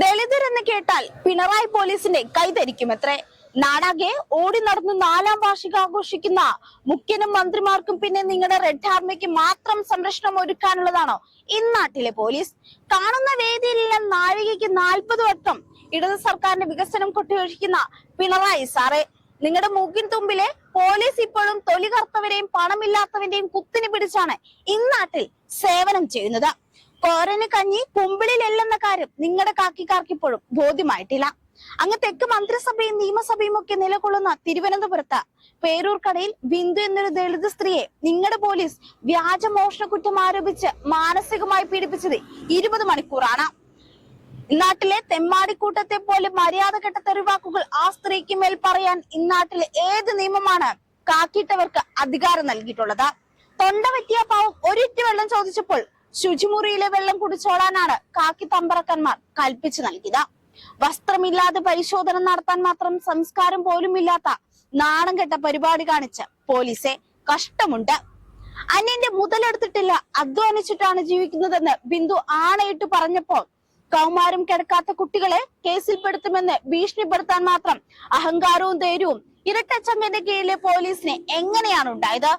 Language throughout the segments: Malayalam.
ദളിതർ എന്ന് കേട്ടാൽ പിണറായി പോലീസിന്റെ കൈതരിക്കും അത്രേ നാടാകെ ഓടി നടന്ന് നാലാം വാർഷികം ആഘോഷിക്കുന്ന മുഖ്യനും മന്ത്രിമാർക്കും പിന്നെ നിങ്ങളുടെ റെഡ് ആർമിക്ക് മാത്രം സംരക്ഷണം ഒരുക്കാനുള്ളതാണോ ഇന്നാട്ടിലെ പോലീസ്? കാണുന്ന വേദിയിലെല്ലാം നാഴികയ്ക്ക് നാൽപ്പത് വട്ടം ഇടത് സർക്കാരിന്റെ വികസനം കൊട്ടിയൊഴിക്കുന്ന പിണറായി സാറേ. നിങ്ങളുടെ മൂക്കിൻ തുമ്പിലെ പോലീസ് ഇപ്പോഴും തൊലി കറുത്തവരെയും പണമില്ലാത്തവന്റെയും കുത്തിന് പിടിച്ചാണ് ഇന്നാട്ടിൽ സേവനം ചെയ്യുന്നത്. കോരന് കഞ്ഞി കുമ്പിളിലല്ലെന്ന കാര്യം നിങ്ങളുടെ കാക്കി കാർക്കിപ്പോഴും ബോധ്യമായിട്ടില്ല. അങ്ങ് തെക്ക് മന്ത്രിസഭയും നിയമസഭയും ഒക്കെ നിലകൊള്ളുന്ന തിരുവനന്തപുരത്ത് പേരൂർക്കടയിൽ ബിന്ദു എന്നൊരു ദളിത് സ്ത്രീയെ നിങ്ങളുടെ പോലീസ് വ്യാജ മോഷണ കുറ്റം ആരോപിച്ച് മാനസികമായി പീഡിപ്പിച്ചത് ഇരുപത് മണിക്കൂറാണ്. ഇന്നാട്ടിലെ തെമ്മാടിക്കൂട്ടത്തെ പോലെ മര്യാദ കെട്ട തെറിവാക്കുകൾ ആ സ്ത്രീക്ക് മേൽ പറയാൻ ഇന്നാട്ടിലെ ഏത് നിയമമാണ് കാക്കിയിട്ടവർക്ക് അധികാരം നൽകിയിട്ടുള്ളത്? തൊണ്ട പറ്റിയ പാവം ഒരിറ്റ് വെള്ളം ചോദിച്ചപ്പോൾ ശുചിമുറിയിലെ വെള്ളം കുടിച്ചോളാനാണ് കാക്കി തമ്പറക്കന്മാർ കൽപ്പിച്ചു നൽകിയത്. വസ്ത്രമില്ലാതെ പരിശോധന നടത്താൻ മാത്രം സംസ്കാരം പോലും ഇല്ലാത്ത നാണം കെട്ട പരിപാടി കാണിച്ച പോലീസെ കഷ്ടമുണ്ട്. അന്യന്റെ മുതലെടുത്തിട്ടില്ല അധ്വാനിച്ചിട്ടാണ് ജീവിക്കുന്നതെന്ന് ബിന്ദു ആണയിട്ട് പറഞ്ഞപ്പോൾ കൗമാരം കിടക്കാത്ത കുട്ടികളെ കേസിൽപ്പെടുത്തുമെന്ന് ഭീഷണിപ്പെടുത്താൻ മാത്രം അഹങ്കാരവും ധൈര്യവും ഇരട്ടച്ചമ്മന്റെ കീഴിലെ പോലീസിന് എങ്ങനെയാണ് ഉണ്ടായത്?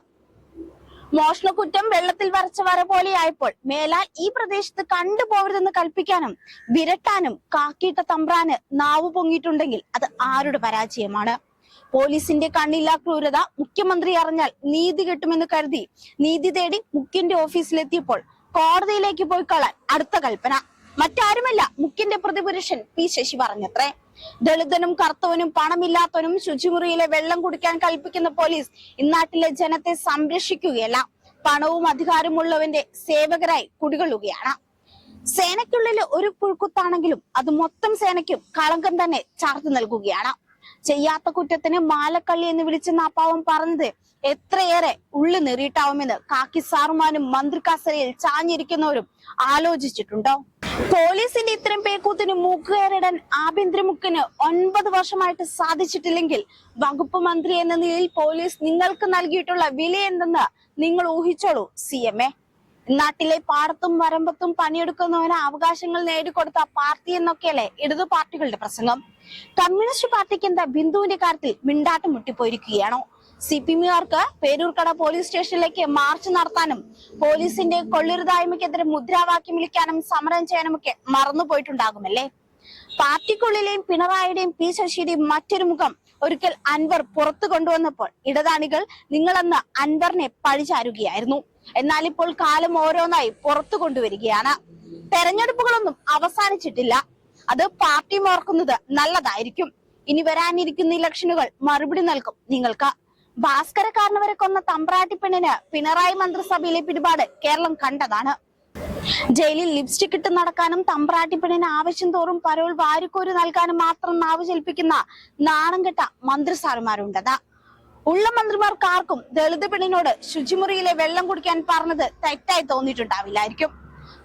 മോഷണക്കുറ്റം വെള്ളത്തിൽ വരച്ച വര പോലെയായപ്പോൾ മേലാൽ ഈ പ്രദേശത്ത് കണ്ടുപോകരുതെന്ന് കൽപ്പിക്കാനും വിരട്ടാനും കാക്കിയിട്ട തമ്പ്രാന് നാവ് പൊങ്ങിയിട്ടുണ്ടെങ്കിൽ അത് ആരുടെ പരാജയമാണ്? പോലീസിന്റെ കണ്ണില്ലാ ക്രൂരത മുഖ്യമന്ത്രി അറിഞ്ഞാൽ നീതി കിട്ടുമെന്ന് കരുതി നീതി തേടി മുഖ്യന്റെ ഓഫീസിലെത്തിയപ്പോൾ കോടതിയിലേക്ക് പോയി കളാൻ അടുത്ത കൽപ്പന. മറ്റാരുമല്ല മുഖ്യന്റെ പ്രതിപുരുഷൻ പി ശശി പറഞ്ഞത്രേ. ദളിതനും കറുത്തവനും പണമില്ലാത്തവനും ശുചിമുറിയിലെ വെള്ളം കുടിക്കാൻ കൽപ്പിക്കുന്ന പോലീസ് ഇന്നാട്ടിലെ ജനത്തെ സംരക്ഷിക്കുകയല്ല. പണവും അധികാരമുള്ളവന്റെ സേവകരായി കുടികൊള്ളുകയാണ്. സേനയ്ക്കുള്ളിൽ ഒരു പുഴുക്കുത്താണെങ്കിലും അത് മൊത്തം സേനയ്ക്കും കളങ്കം തന്നെ ചാർത്തി നൽകുകയാണ്. ചെയ്യാത്ത കുറ്റത്തിന് മാലക്കള്ളി എന്ന് വിളിച്ചെന്ന അപ്പാവം പാവം പറഞ്ഞത് എത്രയേറെ ഉള്ളു നേറിയിട്ടാവുമെന്ന് കാക്കി സാറുമാനും മന്ത്രി ചാഞ്ഞിരിക്കുന്നവരും ആലോചിച്ചിട്ടുണ്ടോ? പോലീസിന്റെ ഇത്തരം പേക്കൂത്തിന് മൂക്കുകയറിടാൻ ആഭ്യന്തരമുക്കിന് ഒൻപത് വർഷമായിട്ട് സാധിച്ചിട്ടില്ലെങ്കിൽ വകുപ്പ് മന്ത്രി എന്ന നിലയിൽ പോലീസ് നിങ്ങൾക്ക് നൽകിയിട്ടുള്ള വില എന്തെന്ന് നിങ്ങൾ ഊഹിച്ചോളൂ സി നാട്ടിലെ പാടത്തും വരമ്പത്തും പണിയെടുക്കുന്നവന് അവകാശങ്ങൾ നേടിക്കൊടുത്ത പാർട്ടി എന്നൊക്കെയല്ലേ ഇടതു പാർട്ടികളുടെ പ്രസംഗം. കമ്മ്യൂണിസ്റ്റ് പാർട്ടിക്ക് എന്താ ബിന്ദുവിന്റെ കാര്യത്തിൽ മിണ്ടാട്ടം മുട്ടിപ്പോയിരിക്കുകയാണോ സി പി എമ്മുകാർക്ക് പേരൂർക്കട പോലീസ് സ്റ്റേഷനിലേക്ക് മാർച്ച് നടത്താനും പോലീസിന്റെ കൊള്ളിരുതായ്മക്കെതിരെ മുദ്രാവാക്യം വിളിക്കാനും സമരം ചെയ്യാനുമൊക്കെ മറന്നുപോയിട്ടുണ്ടാകുമല്ലേ? പാർട്ടിക്കുള്ളിലെയും പിണറായിയുടെയും പി ശശിയുടെയും മറ്റൊരു മുഖം ഒരിക്കൽ അൻവർ പുറത്തു കൊണ്ടുവന്നപ്പോൾ ഇടതാണികൾ നിങ്ങളെന്ന് അൻവറിനെ പഴിചാരുകയായിരുന്നു. എന്നാൽ ഇപ്പോൾ കാലം ഓരോന്നായി പുറത്തു കൊണ്ടുവരികയാണ്. തെരഞ്ഞെടുപ്പുകളൊന്നും അവസാനിച്ചിട്ടില്ല. അത് പാർട്ടി ഓർക്കുന്നത് നല്ലതായിരിക്കും. ഇനി വരാനിരിക്കുന്ന ഇലക്ഷനുകൾ മറുപടി നൽകും നിങ്ങൾക്ക്. ഭാസ്കരക്കാരനവരെ കൊന്ന തമ്പ്രാട്ടിപ്പെണ്ണിന് പിണറായി മന്ത്രിസഭയിലെ പിടിപാട് കേരളം കണ്ടതാണ്. ജയിലിൽ ലിപ്സ്റ്റിക് ഇട്ട് നടക്കാനും തമ്പ്രാട്ടിപ്പെണ്ണിന് ആവശ്യം തോറും പരോൾ വാരിക്കോരി നൽകാനും മാത്രം നാവ് ചലിപ്പിക്കുന്ന നാണംകെട്ട മന്ത്രിസാറുമാരുണ്ടത് ഉള്ള മന്ത്രിമാർക്ക് ആർക്കും ദളിത് പെണ്ണിനോട് ശുചിമുറിയിലെ വെള്ളം കുടിക്കാൻ പറഞ്ഞത് തെറ്റായി തോന്നിയിട്ടുണ്ടാവില്ലായിരിക്കും.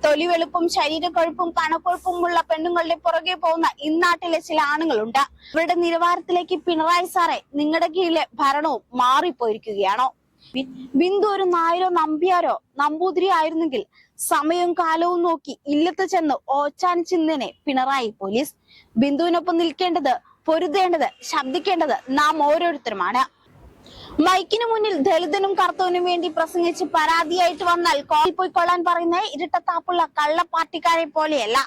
തൊലി വെളുപ്പും ശരീരക്കൊഴുപ്പും കണക്കൊഴുപ്പും ഉള്ള പെണ്ണുങ്ങളുടെ പുറകെ പോകുന്ന ഇന്നാട്ടിലെ ചില ആണുങ്ങളുണ്ട്. ഇവരുടെ നിലവാരത്തിലേക്ക് പിണറായി സാറെ നിങ്ങളുടെ കീഴിലെ ഭരണവും മാറിപ്പോയിരിക്കുകയാണോ? ബിന്ദു ഒരു നായരോ നമ്പ്യാരോ നമ്പൂതിരി ആയിരുന്നെങ്കിൽ സമയവും കാലവും നോക്കി ഇല്ലത്ത് ചെന്ന് ഓച്ചാനിച്ചിന്നനെ പിണറായി പോലീസ്. ബിന്ദുവിനൊപ്പം നിൽക്കേണ്ടത് പൊരുതേണ്ടത് ശബ്ദിക്കേണ്ടത് നാം ഓരോരുത്തരുമാണ്. മൈക്കിന് മുന്നിൽ ദളിതനും കർത്തവനും വേണ്ടി പ്രസംഗിച്ച് പരാതിയായിട്ട് വന്നാൽ കോളിൽ പോയി കൊള്ളാൻ പറയുന്ന ഇരട്ടത്താപ്പുള്ള കള്ള പാർട്ടിക്കാരെ പോലെയല്ല.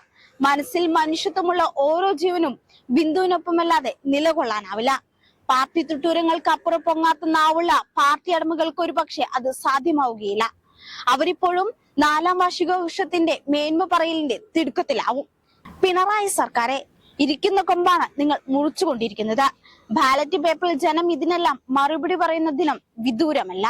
മനസ്സിൽ മനുഷ്യത്വമുള്ള ഓരോ ജീവനും ബിന്ദുവിനൊപ്പമല്ലാതെ നിലകൊള്ളാനാവില്ല. പാർട്ടി തുട്ടൂരങ്ങൾക്ക് അപ്പുറം പൊങ്ങാത്ത നാവുള്ള പാർട്ടി അടമകൾക്ക് ഒരു പക്ഷെ അത് സാധ്യമാവുകയില്ല. അവരിപ്പോഴും നാലാം വാർഷികാഘോഷത്തിന്റെ മേന്മ പറയലിന്റെ തിടുക്കത്തിലാവും. പിണറായി സർക്കാരെ ഇരിക്കുന്ന കൊമ്പാണ് നിങ്ങൾ മുറിച്ചുകൊണ്ടിരിക്കുന്നത്. ബാലറ്റ് പേപ്പറിൽ ജനം ഇതിനെല്ലാം മറുപടി പറയുന്ന ദിനം വിദൂരമല്ല.